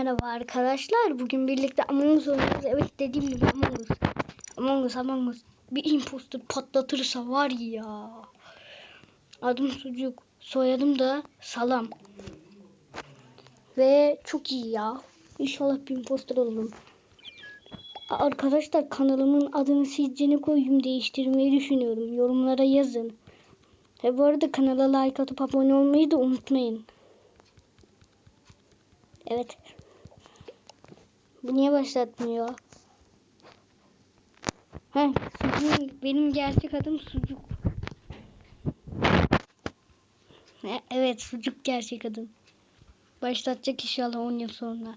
merhaba arkadaşlar. Bugün birlikte Among Us oynuyoruz. Evet dediğim gibi Among Us. Among Us, Among Us. Bir imposter patlatırsa var ya. Adım Sucuk. Soyadım da Salam. Ve çok iyi ya. İnşallah bir imposter olurum. Arkadaşlar kanalımın adını sizce ne koyayım değiştirmeyi düşünüyorum. Yorumlara yazın. Ve bu arada kanala like atıp abone olmayı da unutmayın. Evet. Bu niye başlatmıyor? Heh, sucuk, benim gerçek adım sucuk. Evet, sucuk gerçek adım. Başlatacak inşallah 10 yıl sonra.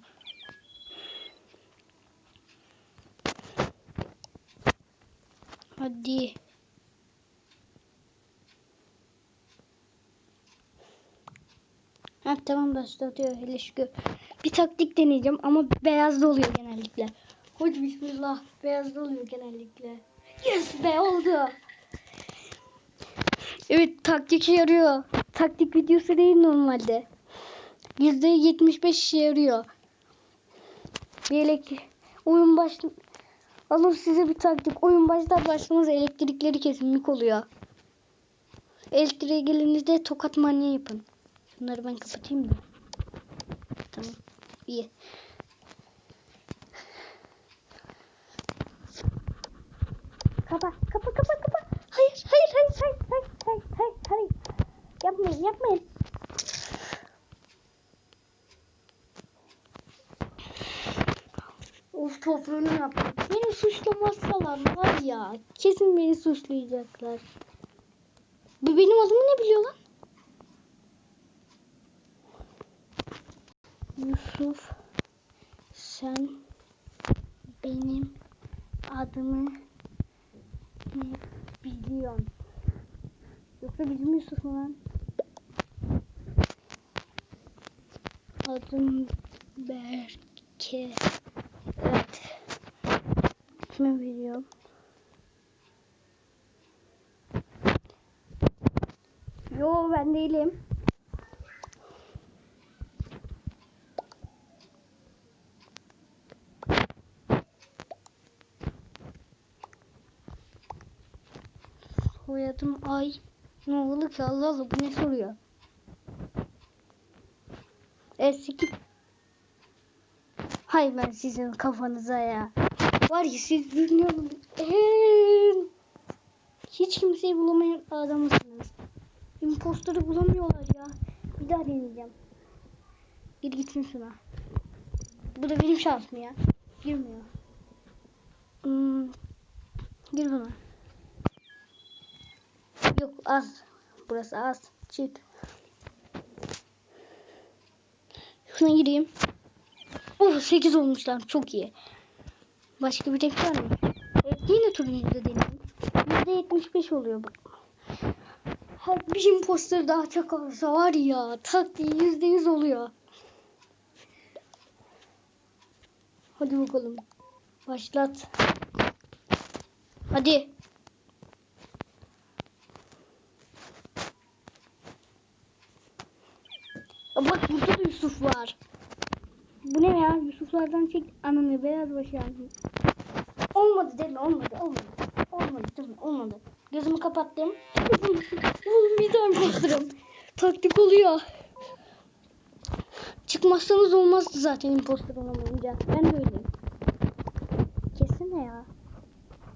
Hadi. Ha tamam başlatıyor hele şükür. Bir taktik deneyeceğim ama beyazda oluyor genellikle. Hoş bismillah. Beyazda oluyor genellikle. Yes be oldu. Evet taktik yarıyor. Taktik videosu değil normalde. Yüzde yetmiş beş işe yarıyor. Bir. Oyun baş... Alın size bir taktik. Oyun başlar başlamaz elektrikleri kesinlik oluyor. Elektriğe gelince tokat manyağı yapın. Bunları ben kapatayım da. İyi. Kapa, kapa, kapa, kapa. Hayır, hayır, hayır, hayır, hayır, hayır, hayır, hayır. Yapmayın, yapmayın. Of toprağını yaptım. Beni suçlamazsalar var ya. Kesin beni suçlayacaklar. Benim adımı ne biliyor lan? Yusuf sen benim adımı ne biliyorsun? Yoksa bizim Yusuf mu lan? Adım Berke. Evet. Kime biliyorum? Yo ben değilim. Soyadım Ay. Ne oldu ki Allah Allah bu ne soruyor? Eski. Hay ben sizin kafanıza ya. Var ya siz dünyanın en hiç kimseyi bulamayan adamısınız. Imposter'ı bulamıyorlar ya. Bir daha deneyeceğim. Gir gitsin şuna. Bu da benim şansım ya. Girmiyor. Hmm. Gir buna. Yok az. Burası az. Çık. Şuna gireyim. Oh 8 olmuşlar. Çok iyi. Başka bir renk var mı? Evet yine turuncu da deneyim. %75 oluyor bak. Bir imposter daha çok olsa var ya taktiği %100 oluyor. Hadi bakalım. Başlat. Hadi. Aa, Bak burada da Yusuf var. Bu ne ya? Yusuflardan çek ananı beyaz başağını. Olmadı değil mi? Olmadı. Olmadı. Olmadı mi? Olmadı. Gözümü kapattım. Oğlum bir daha imposterım. Taktik oluyor. Çıkmazsanız olmazdı zaten imposter olamayınca. Ben de öyleyim. Kesene ya.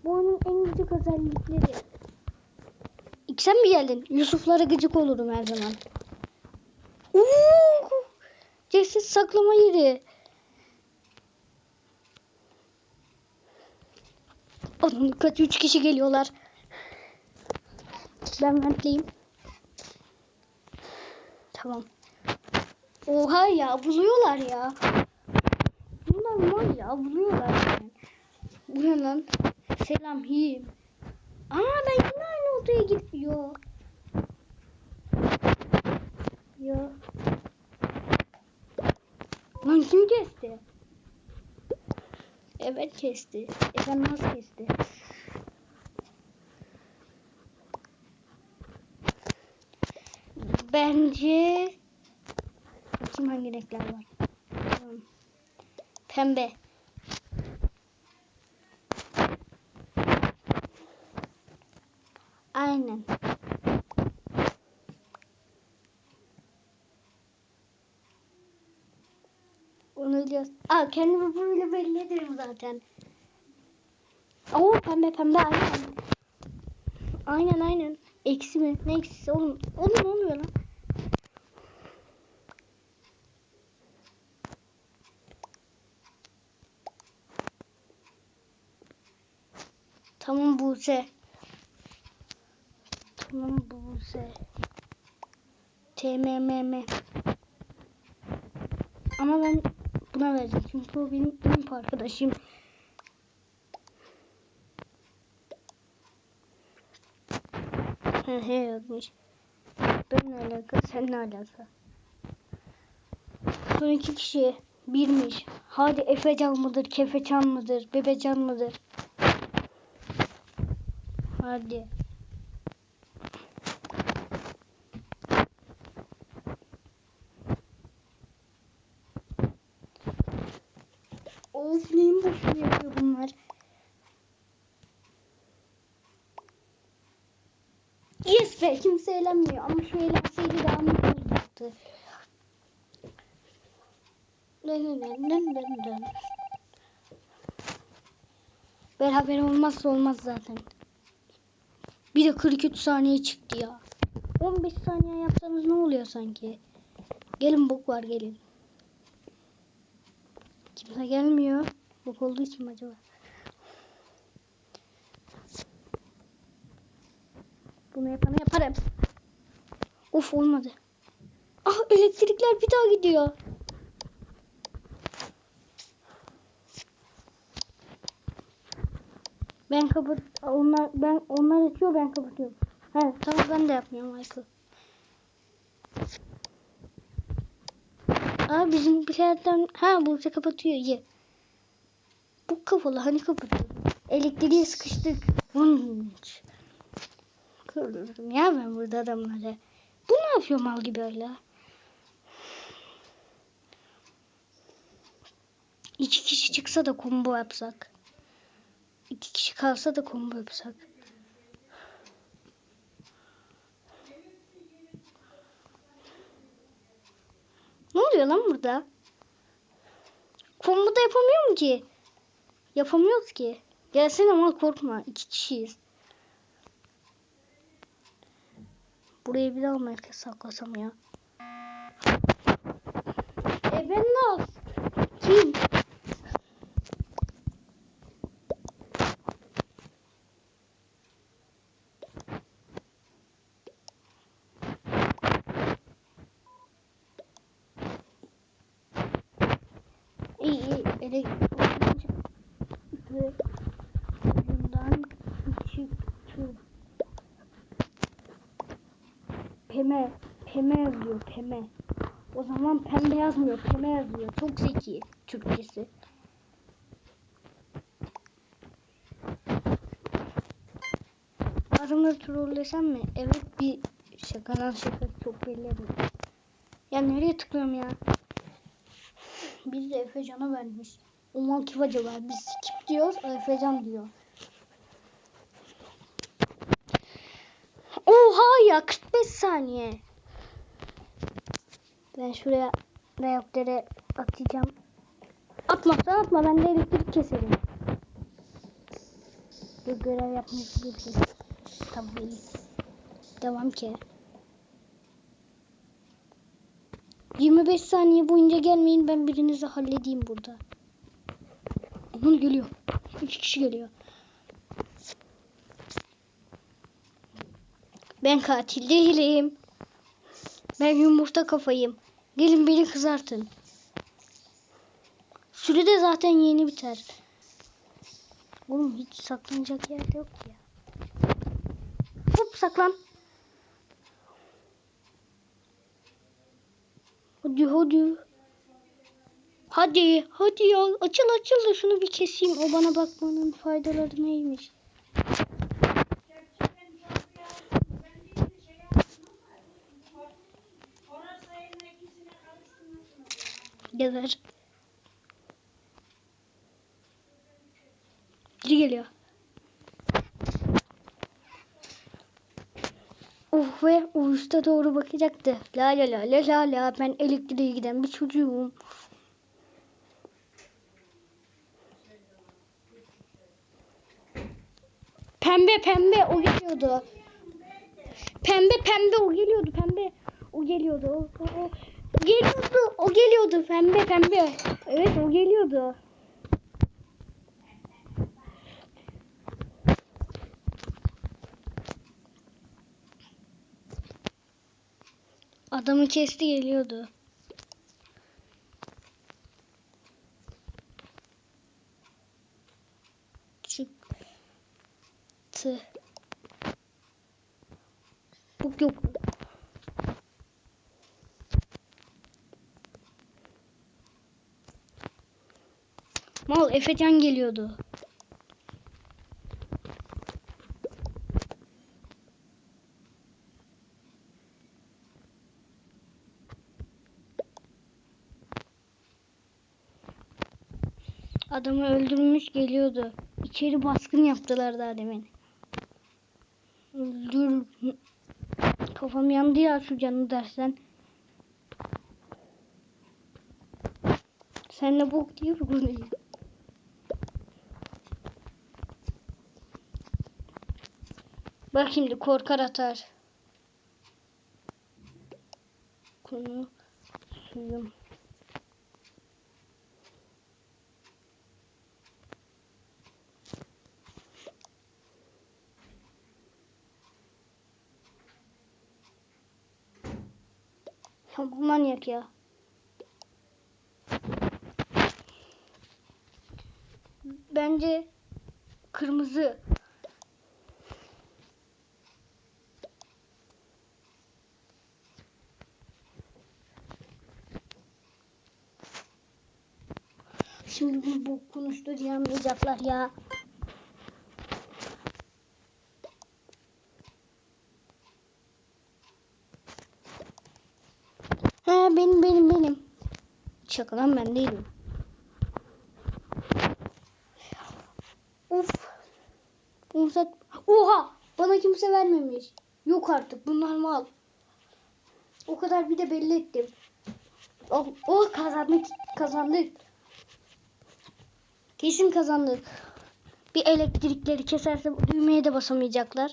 Bu oyunun en gıcık özellikleri. İlk sen mi geldin? Yusuflara gıcık olurum her zaman. Uuu! Ceset saklama yeri. Onun kaç üç kişi geliyorlar. Ben ventleyeyim. Tamam. Oha ya buluyorlar ya. Bunlar var ya buluyorlar yani. Bu ne lan? Selam hiyim. Aa ben yine aynı odaya gidiyor. Yo. Lan kim kesti? Evet kesti. Efendim nasıl kesti? Bence Bakayım hangi renkler var. Tamam. Pembe. Aa kendimi böyle belli ederim zaten. Oo pembe pembe aynen. Aynen aynen. Eksi mi? Ne eksisi oğlum? Oğlum ne oluyor lan? Tamam Buse. Tamam Buse. TMMM. Ama ben buna vereceğim. Çünkü o benim ilk arkadaşım. He he yazmış. Benimle alaka, seninle alaka. Son iki kişi birmiş. Hadi Efecan mıdır, Kefecan mıdır, Bebecan mıdır? Hadi. Of boşuna yapıyor bunlar? Yes be kimse eğlenmiyor ama şu eğlenseydi daha mutlu olacaktı. Beraber olmazsa olmaz zaten. Bir de 43 saniye çıktı ya. 15 saniye yapsanız ne oluyor sanki? Gelin bok var gelin. Kimse gelmiyor. Bok olduğu için mi acaba? Bunu yapanı yaparım. Of olmadı. Ah elektrikler bir daha gidiyor. Ben kapat onlar ben onlar açıyor ben kapatıyorum. He tamam ben de yapmıyorum Michael. Bizim yerden ha Buse kapatıyor iyi. Bu kapalı hani kapatıyor. Elektriğe sıkıştık. Vınç. Kırılırım ya ben burada adamları. Bu ne yapıyor mal gibi öyle? İki kişi çıksa da combo yapsak. İki kişi kalsa da combo yapsak. Ne lan burada? Combo da yapamıyor mu ki? Yapamıyoruz ki. Gelsene ama korkma. İki kişiyiz. Buraya bir daha merkez saklasam ya. E ben ne Kim? İyi iyi. Ele çıktı. Ucundan çıktı. Peme. Peme yazıyor. Peme. O zaman pembe yazmıyor. Peme yazıyor. Çok zeki. Türkçesi. Adamları trollesem mi? Evet bir şakadan şaka çok belli. Ya nereye tıklıyorum ya? Biz de Efecan'a vermiş. O mal kim acaba? Biz skip diyoruz, Efecan diyor. Oha ya 45 saniye. Ben şuraya reaktöre atacağım. Atma sen atma ben de elektrik keserim. Bir görev gibi. Tamam iyi. Devam ki. 25 saniye boyunca gelmeyin ben birinizi halledeyim burada. Aman geliyor. İki kişi geliyor. Ben katil değilim. Ben yumurta kafayım. Gelin beni kızartın. Süre de zaten yeni biter. Oğlum hiç saklanacak yer yok ya. Hop saklan. Hadi hadi. Hadi hadi ya açıl açıl da şunu bir keseyim. O bana bakmanın faydaları neymiş? Gezer. Biri geliyor. Oh ve üste doğru bakacaktı. La la la la la la ben elektriğe giden bir çocuğum. Pembe pembe o geliyordu. Pembe pembe o geliyordu pembe. O geliyordu. O, o, o. Geliyordu. O geliyordu pembe pembe. Evet o geliyordu. Adamı kesti geliyordu. Çıktı. Yok yok. Mal Efecan geliyordu. Adamı öldürmüş geliyordu. İçeri baskın yaptılar daha demin. Öldür. Kafam yandı ya şu canı dersen. Sen ne bok diyor bu Bak şimdi korkar atar. Konu suyum. Ya bu manyak ya. Bence kırmızı. Şimdi bu bok konuştu diye anlayacaklar ya. He benim benim benim. Şaka lan ben değilim. Of. Umsat. Oha! Bana kimse vermemiş. Yok artık bunlar mal. O kadar bir de belli ettim. Oh, oh kazandık. Kazandık. Kesin kazandık. Bir elektrikleri keserse düğmeye de basamayacaklar.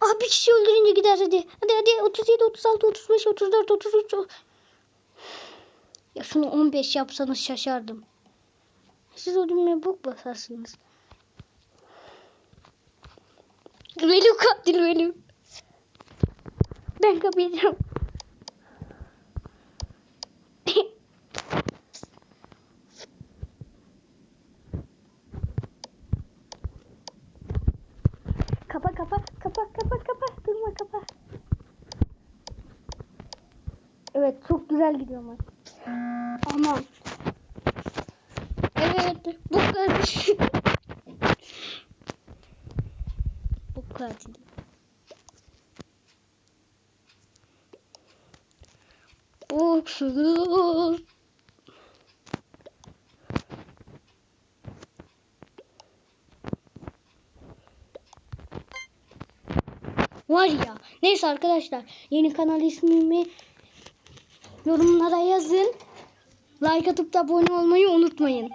Ah bir kişi öldürünce gider hadi. Hadi hadi 37, 36, 35, 34, 33. Ya şunu 15 yapsanız şaşardım. Siz o düğmeye bok basarsınız. Velu katil Velu. Ben kapayacağım. kapa kapa kapa kapa kapa durma kapa. Evet çok güzel gidiyor maç. Aman. Evet bu katil. bu katil. Boksuz. Var ya. Neyse arkadaşlar. Yeni kanal ismimi yorumlara yazın. Like atıp da abone olmayı unutmayın.